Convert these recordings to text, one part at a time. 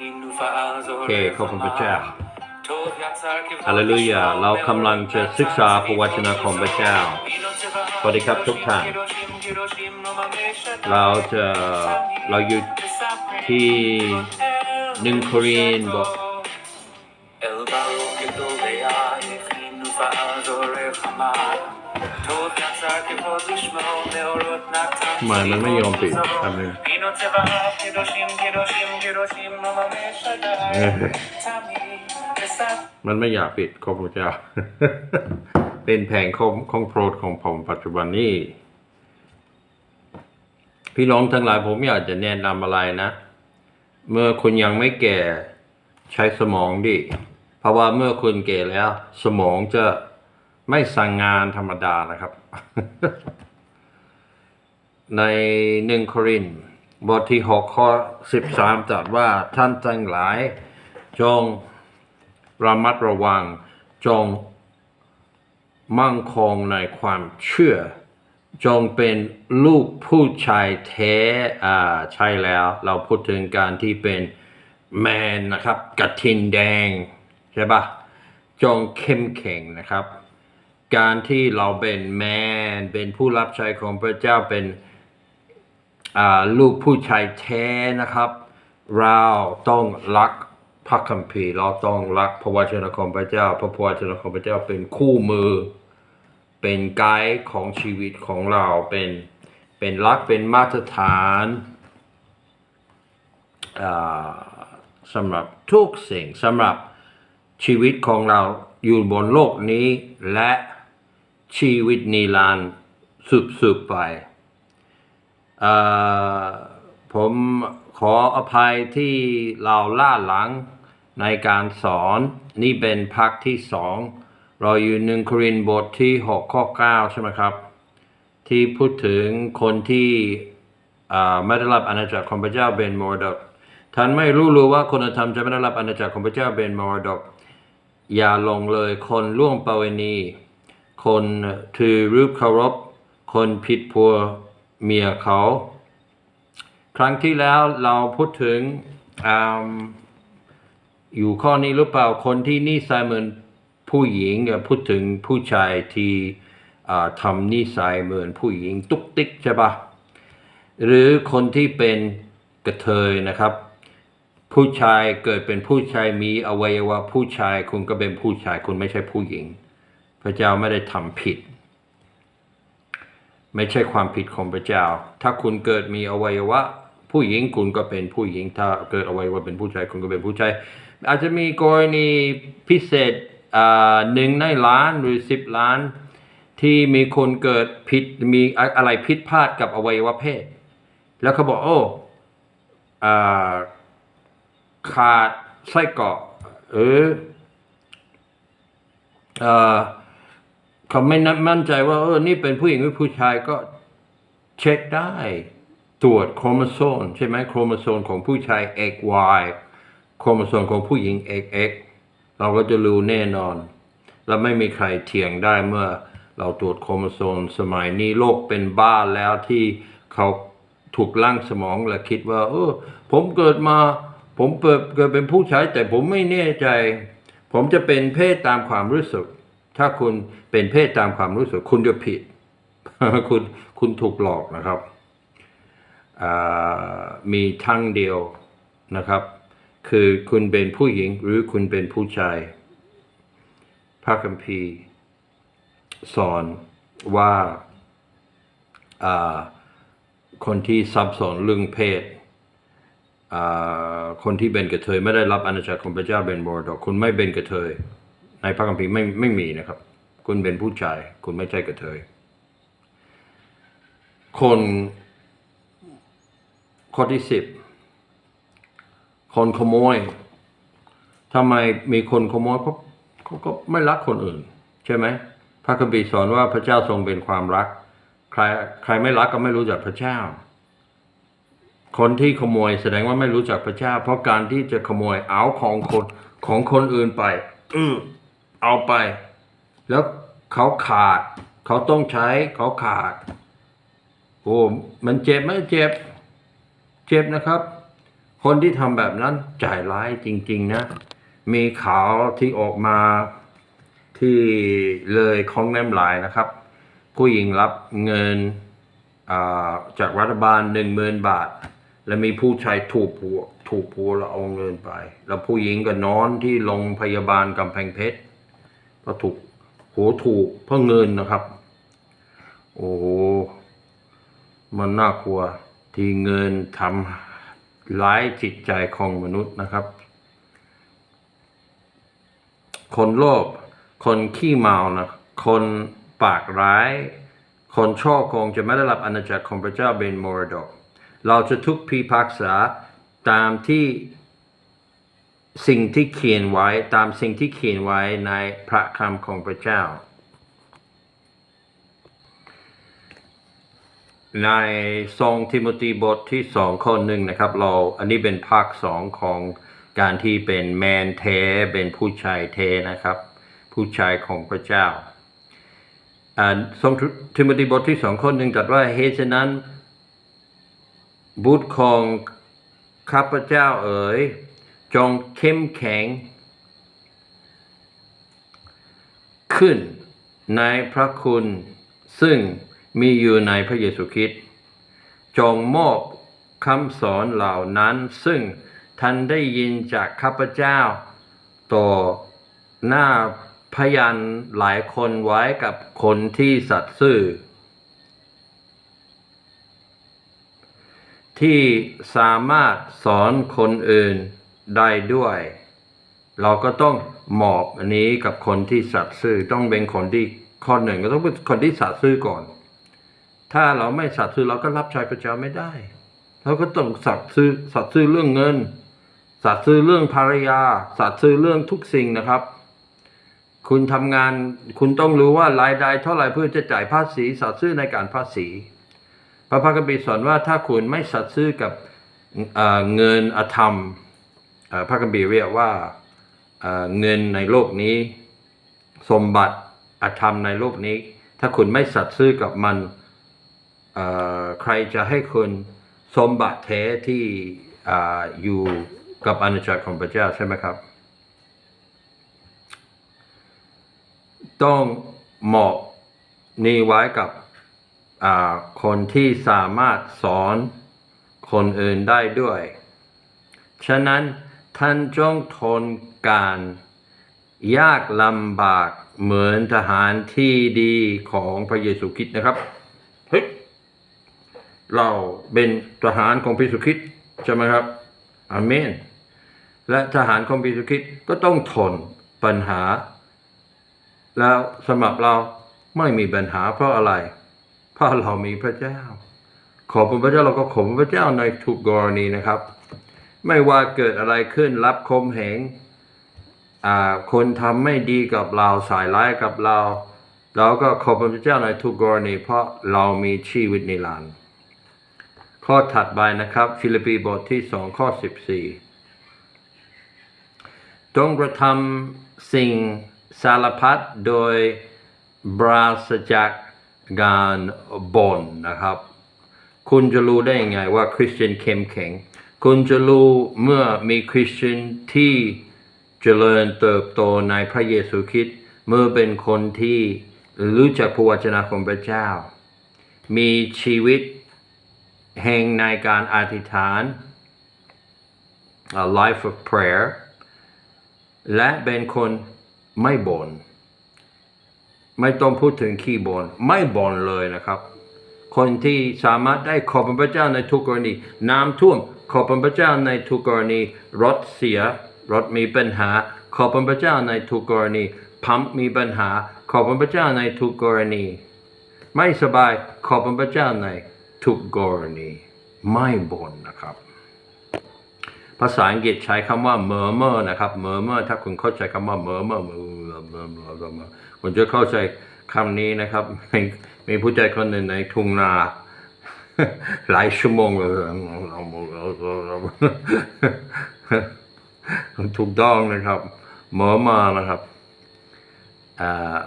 โอเคขอบคุณพระเจ้าฮาเลลูยาเรากำลังจะศึกษาพระวจนะของพระเจ้า สวัสดีครับทุกท่าน เราจะเราอยู่ที่หนึ่งโครินธ์บท El เหมมันไม่ยอมปิดทำเลยมันไม่อยากปิดขอบพระเจ้า เป็นแผงของของโปรดของผมปัจจุบันนี้ พี่น้องทั้งหลายผมอยากจะแนะนำอะไรนะ เมื่อคุณยังไม่แก่ใช้สมองดิ เพราะว่าเมื่อคุณแก่แล้ว สมองจะไม่สั่งงานธรรมดานะครับ ในหนึ่งโครินบทที่หกข้อสิบสามตรัสว่าท่านทั้งหลาย จงระมัดระวัง จงมั่งคงในความเชื่อ จงเป็นลูกผู้ชายแท้อ่าใช่แล้ว เราพูดถึงการที่เป็นแมนนะครับกระทินแดง ใช่ปะจงเข้มแข็งนะครับ การที่เราเป็นแมน เป็นผู้รับใช้ของพระเจ้าเป็น ลูกผู้ชายแท้นะครับ เราต้องรักพระคัมภีร์เราต้องรักพระวจนะของพระเจ้า พระวจนะของพระเจ้าเป็นคู่มือ เป็นไกด์ของชีวิตของเราเป็นเป็นรักเป็นมาตรฐานสำหรับทุกสิ่งสำหรับชีวิตของเราอยู่บนโลกนี้และชีวิตนิรันดร์สืบๆไป ผมขออภัยที่เราล่าหลังในการสอนนี่เป็นพักที่สองเราอยู่หนึ่งครินธ์บทที่หกข้อเก้าใช่ไหมครับ ที่พูดถึงคนที่อ่าไม่ได้รับอาณาจักรของพระเจ้าเป็นมรดกท่านไม่รู้รู้ว่าคนธรรมจะไม่ได้รับอาณาจักรของพระเจ้าเป็นมรดก อย่าลงเลยคนล่วงประเวณี คนถือรูปเคารพ คนผิดผัว เมียเขา ครั้งที่แล้วเราพูดถึงออยู่ข้อนี้หรือเปล่าคนที่นิสัยเหมือนผู้หญิงพูดถึงผู้ชายที่ทำนิสัยเหมือนผู้หญิงตุกติกใช่ปะหรือคนที่เป็นกระเทยนะครับ ผู้ชายเกิดเป็นผู้ชายมีอวัยวะผู้ชายคุณก็เป็นผู้ชายคุณไม่ใช่ผู้หญิง พระเจ้าไม่ได้ทำผิด ไม่ใช่ความผิดของพระเจ้า ถ้าคุณเกิดมีอวัยวะ ผู้หญิงคุณก็เป็นผู้หญิง ถ้าเกิดอวัยวะเป็นผู้ชายคุณก็เป็นผู้ชาย อาจจะมีกรณีพิเศษอ่าหนึ่งในล้านหรือสิบล้าน ที่มีคนเกิดผิดมีอะไรผิดพลาดกับอวัยวะเพศ แล้วเขาบอกโอ้อ่าขาดไส้กรอเอออ่อ เขาไม่นับมั่นใจว่าเออนี่เป็นผู้หญิงหรือผู้ชายก็เช็คได้ตรวจโครโมโซมใช่ไหมโครโมโซมของผู้ชาย XY โครโมโซมของผู้หญิง XX เราก็จะรู้แน่นอน และไม่มีใครเถียงได้เมื่อเราตรวจโครโมโซมสมัยนี้โลกเป็นบ้าแล้วที่เขาถูกล่างสมองและคิดว่า เออ ผมเกิดมา ผมเกิดเป็นผู้ชายแต่ผมไม่แน่ใจ ผมจะเป็นเพศตามความรู้สึก ถ้าคุณเป็นเพศตามความรู้สึกคุณจะผิด คุณคุณถูกหลอกนะครับ มีทั้งเดียวนะครับ คือคุณเป็นผู้หญิงหรือคุณเป็นผู้ชาย พระคัมภีร์สอนว่าคนที่สับสอนเรื่องเพศคนที่เป็นกระเทยไม่ได้รับอาณาจักรของพระเจ้าเป็นมรดกคุณไม่เป็นกระเทย ในพระคัมภีร์ไม่ไม่มีนะครับ คุณเป็นผู้ชาย คุณไม่ใช่กระเทย คนข้อที่สิบคนขโมยทำไมมีคนขโมยเพราะเขาก็ไม่รักคนอื่น ใช่ไหมพระคัมภีร์สอนว่าพระเจ้าทรงเป็นความรัก ใครใครไม่รักก็ไม่รู้จักพระเจ้า คนที่ขโมยแสดงว่าไม่รู้จักพระเจ้า เพราะการที่จะขโมยเอาของคนของคนอื่นไป อื เอาไป แล้วเขาขาด เขาต้องใช้เขาขาดโอ้มันเจ็บไหมเจ็บ เจ็บนะครับ คนที่ทำแบบนั้นใจร้ายจริง ๆ นะ มีข่าวที่ออกมาที่เลยของแนมหลายนะครับ ผู้หญิงรับเงินาจากรัฐบาลหนึ่งหมื่นบาท และมีผู้ชายถูกผัวถูกผัวแล้วเอาเงินไป แล้วผู้หญิงก็นอนที่โรงพยาบาลกำแพงเพชร เพราะถูกโหถูกเพราะเงินนะครับ โอ้โหมันน่ากลัวที่เงินทำร้ายจิตใจของมนุษย์นะครับ คนโลภคนขี้เมานะคนปากร้าย คนช่อโกงจะไม่ได้รับอาณาจักรของพระเจ้าเป็นมรดก เราจะทุกพิพากษาตามที่ สิ่งที่เขียนไว้ตามสิ่งที่เขียนไว้ในพระคำของพระเจ้า ในทรงทิโมธีบทที่สองข้อหนึ่งนะครับ เราอันนี้เป็นภาคสองของการที่เป็นแมนเทเป็นผู้ชายเทนะครับ ผู้ชายของพระเจ้าอ่าทรงทิโมธีบทที่สองข้อหนึ่งตรัสว่าเหตุฉะนั้นบุตรของข้าพเจ้าเอ๋ย จงเข้มแข็ง ขึ้นในพระคุณ ซึ่งมีอยู่ในพระเยซูคริสต์จงมอบคำสอนเหล่านั้น ซึ่งท่านได้ยินจากข้าพเจ้า ต่อหน้าพยานหลายคนไว้กับคนที่สัตย์ซื่อ ที่สามารถสอนคนอื่น ได้ด้วย เราก็ต้องหมอบอันนี้กับคนที่สัตย์ซื่อต้องเป็นคนที่ข้อหนึ่งก็ต้องเป็นคนที่สัตย์ซื่อก่อน ถ้าเราไม่สัตย์ซื่อเราก็รับใช้พระเจ้าไม่ได้เราก็ต้องสัตย์ซื่อสัตย์ซื่อเรื่องเงิน สัตย์ซื่อเรื่องภรรยา สัตย์ซื่อเรื่องทุกสิ่งนะครับ คุณทำงานคุณต้องรู้ว่ารายได้เท่าไหร่เพื่อจะจ่ายภาษี สัตย์ซื่อในการภาษี พระพักตร์บีสอนว่าถ้าคุณไม่สัตย์ซื่อกับเเงินอธรรม พระคัมภีร์เรียกว่าเงินในโลกนี้ สมบัติอธรรมในโลกนี้ ถ้าคุณไม่สัตย์ซื่อกับมันใครจะให้คุณสมบัติแท้ที่ออยู่กับอาณาจักรของพระเจ้าใช่ไหมครับ ต้องเหมาะนี่ไว้กับคนที่สามารถสอนคนอื่นได้ด้วย ฉะนั้น ท่านจงทนการ ยากลำบากเหมือนทหารที่ดีของพระเยซูคริสต์นะครับเฮ้ยเราเป็นทหารของพระเยซูคริสต์ใช่ไหมครับอาเมน และทหารของพระเยซูคริสต์ก็ต้องทนปัญหา แล้วสำหรับเราไม่มีปัญหาเพราะอะไร เพราะเรามีพระเจ้า ขอบคุณพระเจ้าเราก็ขอบพระเจ้าในทุกกรณีนะครับ ไม่ว่าเกิดอะไรขึ้นรับคมเหงคนทำไม่ดีกับเราสายร้ายกับเรา เราก็ขอบพระเจ้าในทุกกรณีเพราะเรามีชีวิตนิรันดร์ข้อถัดไปนะครับ ฟิลิปปีบทที่สองข้อสิบสี่จงกระทำสิ่งสารพัดโดยปราศจากการบ่นนะครับ คุณจะรู้ได้ยังไงว่าคริสเตียนเข้มแข็ง คุณจะรู้เมื่อมีคริสเตียนที่เจริญเติบโตในพระเยซูคริสต์เมื่อเป็นคนที่รู้จักพระวจนะของพระเจ้า มีชีวิตแห่งในการอธิษฐาน a life of prayer และเป็นคนไม่บน่นไม่ต้องพูดถึงขี้บน่นไม่บ่นเลยนะครับ คนที่สามารถได้ขอบพระเจ้าในทุกกรณีน้ำท่วม ขอบพระเจ้าในทุกกรณีรถเสีย รถมีปัญหา ขอบพระเจ้าในทุกกรณีพัมมีปัญหา ขอบพระเจ้าในทุกกรณี ไม่สบายขอบพระเจ้าในทุกกรณี ไม่บ่นนะครับ ภาษาอังกฤษใช้คำว่า murmur นะครับ murmur ถ้าคุณเข้าใจคำว่า murmur murmur คุณจะเข้าใจคำนี้นะครับ มีมีผู้ใจคนหนึ่งในทุ่งนา หลายชั่วโมงเลยถูกต้องนะครับ murmur นะครับ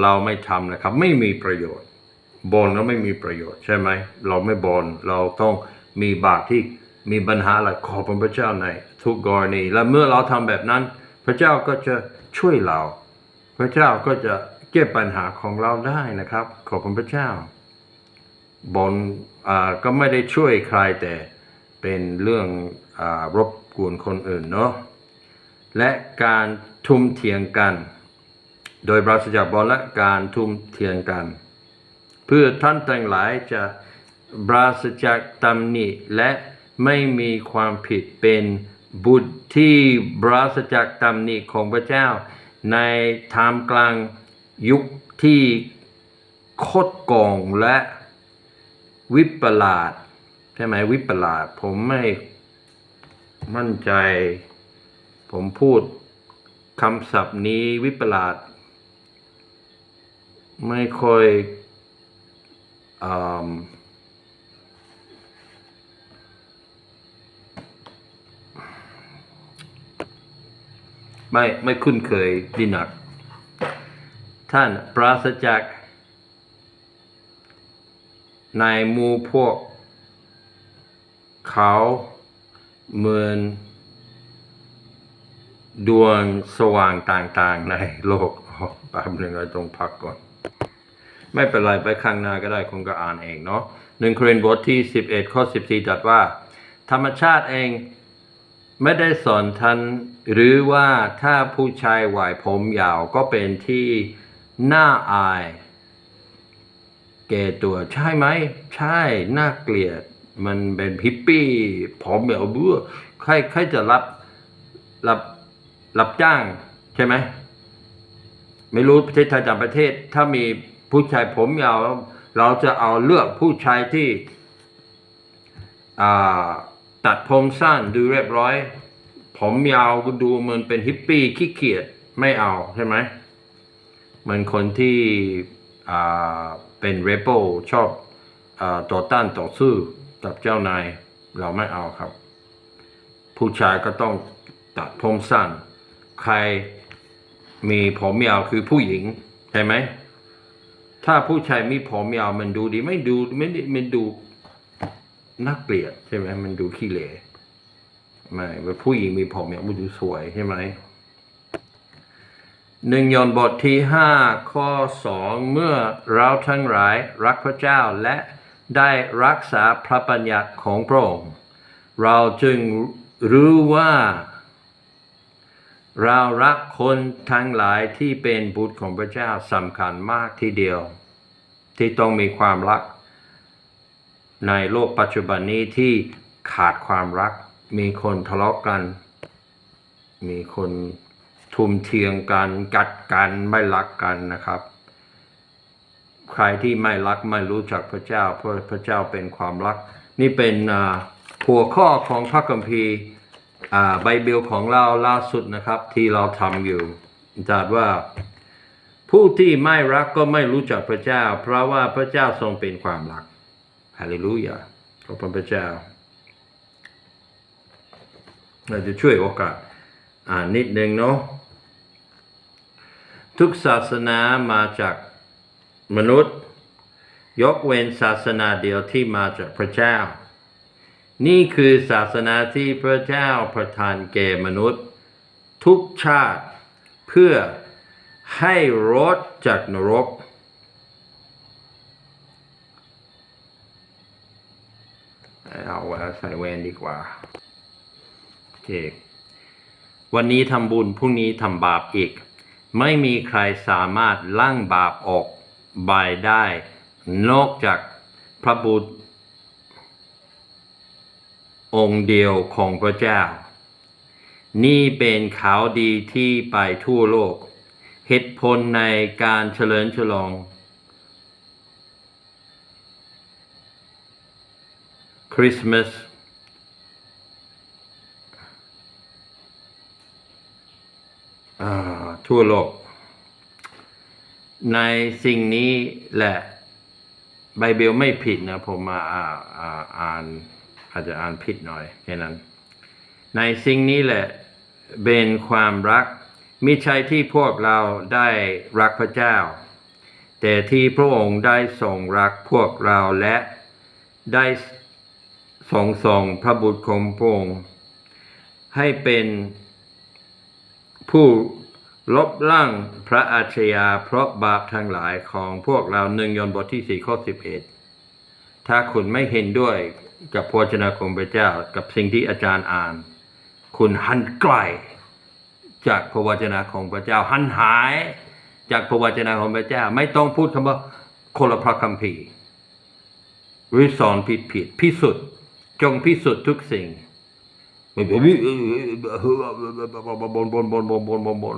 เราไม่ทำนะครับ ไม่มีประโยชน์บนแล้วไม่มีประโยชน์ใช่ไหมเราไม่บนเราต้องมีบาปที่มีปัญหาอะไรขอบพระเจ้าในทุกกรณี และเมื่อเราทำแบบนั้น พระเจ้าก็จะช่วยเรา พระเจ้าก็จะแก้ปัญหาของเราได้นะครับ ขอบคุณพระเจ้า บนอ่า ก็ไม่ได้ช่วยใครแต่เป็นเรื่องอรบกวนคนอื่นเนาะและการทุ่มเทียงกัน โดยปราศจากบอลและการทุ่มเทียงกัน เพื่อท่านทั้งหลายจะปราศจากตำหนิและไม่มีความผิดเป็นบุตรที่ปราศจากตำหนิของพระเจ้า ในทามกลางยุคที่โคดโกงและ วิปลาสใช่ไหมวิปลาสผมไม่มั่นใจ ผมพูดคำศัพท์นี้วิปลาสไม่ค่อยอไม่ไม่คุ้นเคยดีนัก ท่านปราศจาก ในหมู่พวก เขาเหมือนดวงสว่างต่างๆในโลกแป๊บหนึ่งเราต้องพักก่อน ไม่เป็นไรไปข้างหน้าก็ได้คงก็อ่านเองเนาะหนึ่งโครินธ์บทที่ 11 ข้อ 14ตรัสว่า ธรรมชาติเองไม่ได้สอนท่านหรือว่าถ้าผู้ชายไหวผมยาวก็เป็นที่น่าอาย แกตัวใช่ไหม ใช่น่าเกลียด มันเป็นฮิปปี้ผมยาวเบื่อใครใครจะรับรับรับจ้างใช่ไหม ไม่รู้ประเทศไทยต่างประเทศ ถ้ามีผู้ชายผมยาวเราจะเอาเลือกผู้ชายที่ตัดผมสั้นดูเรียบร้อย ผมยาวก็ดูเหมือนเป็นฮิปปี้ขี้เกียจไม่เอาใช่ไหมเหมือนคนที่อ่า เป็นเรเบลชอบอต่อต้านต่อสู้กับเจ้านายเราไม่เอาครับ ผู้ชายก็ต้องตัดผมสั้น ใครมีผมยาวคือผู้หญิงใช่ไหมถ้าผู้ชายมีผมยาวมันดูดีไม่ดูไม่ได้มันดูน่าเกลียดใช่ไหมมันดูขี้เหร่ไม่ผู้หญิงมีผมยาวมันดูสวยใช่ไหม หนึ่งยนบทที่ห้าข้อสองเมื่อเราทั้งหลายรักพระเจ้าและได้รักษาพระบัญญัติของพระองค์เราจึงรู้ว่า เรารักคนทั้งหลายที่เป็นบุตรของพระเจ้าสำคัญมากทีเดียว ที่ต้องมีความรัก ในโลกปัจจุบันนี้ที่ขาดความรัก มีคนทะเลาะกัน มีคน ทุ่มเทียงกันกัดกันไม่รักกันนะครับ ใครที่ไม่รักไม่รู้จักพระเจ้าเพราะพระเจ้าเป็นความรัก นี่เป็นหัวข้อของพระคัมภีร์อ่าไบเบิลของเราล่าสุดนะครับ ที่เราทำอยู่จัดว่าผู้ที่ไม่รักก็ไม่รู้จักพระเจ้า เพราะว่าพระเจ้าทรงเป็นความรักฮาเลลูยาขอบคุณพระเจ้าเราจะช่วยโอกาสอ่านนิดนึงเนาะ ทุกศาสนามาจากมนุษย์ ยกเว้นศาสนาเดียวที่มาจากพระเจ้า นี่คือศาสนาที่พระเจ้าประทานแก่มนุษย์ ทุกชาติเพื่อให้รอดจากนรก เอาใส่แวนดีกว่าโอเควันนี้ทำบุญพรุ่งนี้ทำบาปอีก ไม่มีใครสามารถล้างบาปออกบายได้ นอกจากพระบุตร องค์เดียวของพระเจ้า นี่เป็นข่าวดีที่ไปทั่วโลก เหตุผลในการเฉลิมฉลอง คริสต์มาสอ่า ทั่วโลก ในสิ่งนี้แหละไบเบิลไม่ผิดนะ ผมมาอ่าอ่าอ่านอาจจะอ่านผิดหน่อยแค่นั้น ในสิ่งนี้แหละเป็นความรักมิใช่ที่พวกเราได้รักพระเจ้า แต่ที่พระองค์ได้ทรงรักพวกเราและได้ทรงส่งพระบุตรของพระองค์ให้เป็น ผู้ลบล้างพระอาชญาเพราะบาปทั้งหลายของพวกเราหนึ่งยนบทที่สี่ข้อสิบเอ็ดถ้าคุณไม่เห็นด้วยกับพระวนะของพระเจ้ากับสิ่งที่อาจารย์อ่าน คุณหันไกลจากพระวจนะของพระเจ้า หันหายจากพระวจนะของพระเจ้า ไม่ต้องพูดคำว่าคนละพระคัมภีร์หรือสอนผิดผิดพิสุทธิ์จงพิสุทธิ์ทุกสิ่ง ไม่เนบนบนบนบนบนบน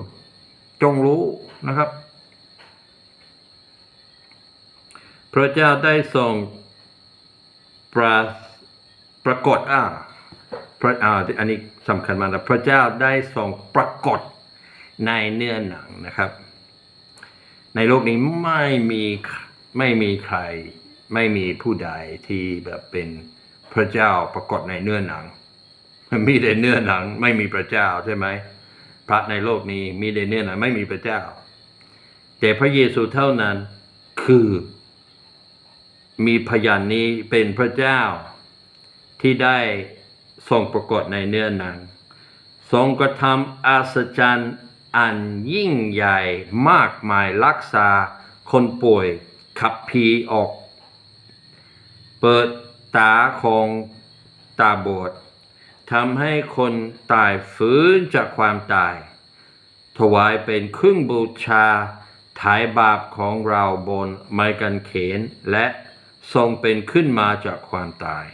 จงรู้นะครับ พระเจ้าได้ส่งปราปรากฏอ่าพระอ่าอันนี้สำคัญมากนะพระเจ้าได้ส่งปรากฏในเนื้อหนังนะครับ ในโลกนี้ไม่มีไม่มีใคร ไม่มีผู้ใดที่แบบเป็นพระเจ้าปรากฏในเนื้อหนัง มีแต่เนื้อหนังไม่มีพระเจ้าใช่ไหมพระในโลกนี้มีแต่เนื้อหนังไม่มีพระเจ้า แต่พระเยซูเท่านั้นคือ มีพยานนี้เป็นพระเจ้า ที่ได้ทรงปรากฏในเนื้อหนัง ทรงกระทำอัศจรรย์อันยิ่งใหญ่มากมายรักษาคนป่วยขับผีออก เปิดตาของตาบอด ทำให้คนตายฟื้นจากความตาย ถวายเป็นเครื่องบูชาถ่ายบาปของเราบนไม้กางเขน และทรงเป็นขึ้นมาจากความตาย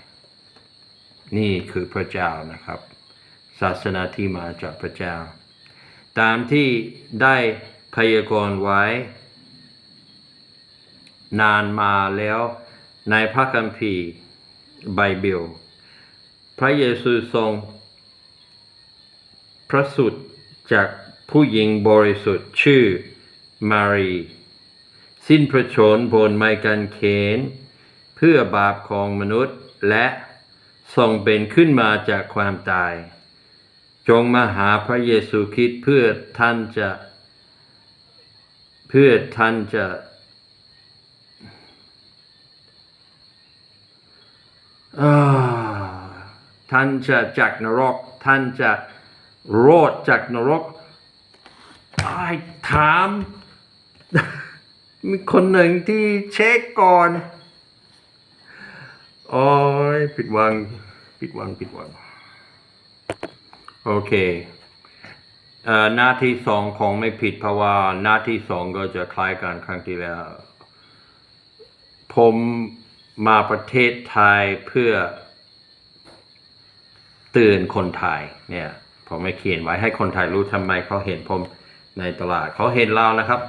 นี่คือพระเจ้านะครับ ศาสนาที่มาจากพระเจ้า ตามที่ได้พยากรณ์ไว้ นานมาแล้วในพระคัมภีร์ไบเบิล พระเยซูทรง พระสุดจากผู้หญิงบริสุทธิ์ชื่อมารี สิ้นพระชนม์บนไม้กางเขน เพื่อบาปของมนุษย์และทรงเป็นขึ้นมาจากความตาย จงมาหาพระเยซูคริสต์เพื่อท่านจะ เพื่อท่านจะอ่า ท่านจะจากนรก ท่านจะรอดจากนรกไอ้ถาม มีคนหนึ่งที่เช็คก่อนโอ้ยผิดหวังผิดหวังผิดหวัง โอเคหน้าที่สองของไม่ผิดเพราะว่าหน้าที่สองก็จะคล้ายกันครั้งที่แล้ว ผมมาประเทศไทยเพื่อ ตือนคนไทยเนี่ยผมไม่เขียนไว้ให้คนไทยรู้ทำไมเขาเห็นผมในตลาดเขาเห็นเรานะครับ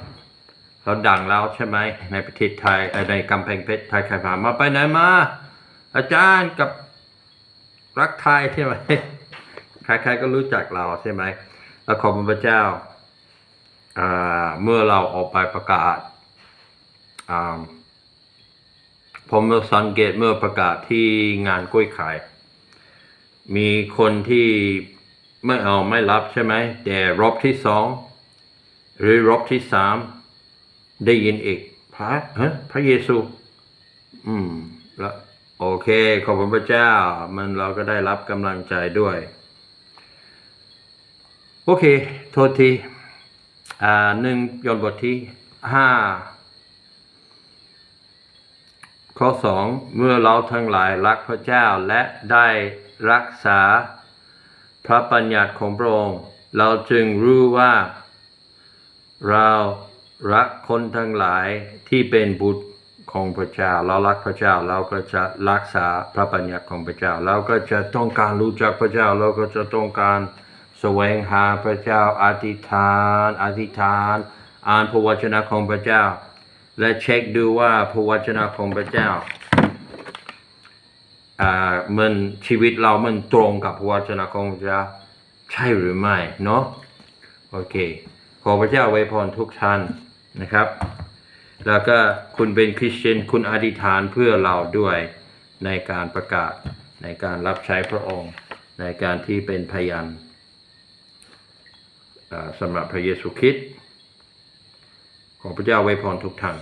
เขาดังแล้วใช่ไหมในประเทศไทยในกำแพงเพชรไทยใครผ่านมาไปไหนมา อาจารย์กับรักไทยใช่ไหมใครๆก็รู้จักเราใช่ไหมแล้วขอบพระเจ้าเมื่อเราออกไปประกาศผมสังเกตเมื่อประกาศที่งานกล้วยไข่ มีคนที่ไม่เอาไม่รับใช่ไหมแต่รอบที่สองหรือรอบที่สามได้ยินอีกพระฮะพระเยซู อืมแล้วโอเค ขอบคุณพระเจ้า มันเราก็ได้รับกำลังใจด้วย โอเค โทษทีอ่าหนึ่งยนบทที่ห้าข้อสองเมื่อเราทั้งหลายรักพระเจ้าและได้ รักษา พระบัญญัติของพระองค์เราจึงรู้ว่า เรารักคนทั้งหลายที่เป็นบุตรของพระเจ้า เรารักพระเจ้าเราก็จะรักษาพระบัญญัติของพระเจ้า เราก็จะต้องการรู้จักพระเจ้า เราก็จะต้องการแสวงหาพระเจ้าอธิษฐาน อธิษฐาน อ่านพระวจนะของพระเจ้า และเช็คดูว่าพระวจนะของพระเจ้า มันชีวิตเรามันตรงกับพระวจนะของพระเจ้าใช่หรือไม่เนาะโอเค ขอพระเจ้าไว้พรทุกท่านนะครับ แล้วก็คุณเป็นคริสเตียนคุณอธิษฐานเพื่อเราด้วยในการประกาศในการรับใช้พระองค์ ในการที่เป็นพยานสำหรับพระเยซูคริสต์ขอพระเจ้าไว้พรทุกท่าน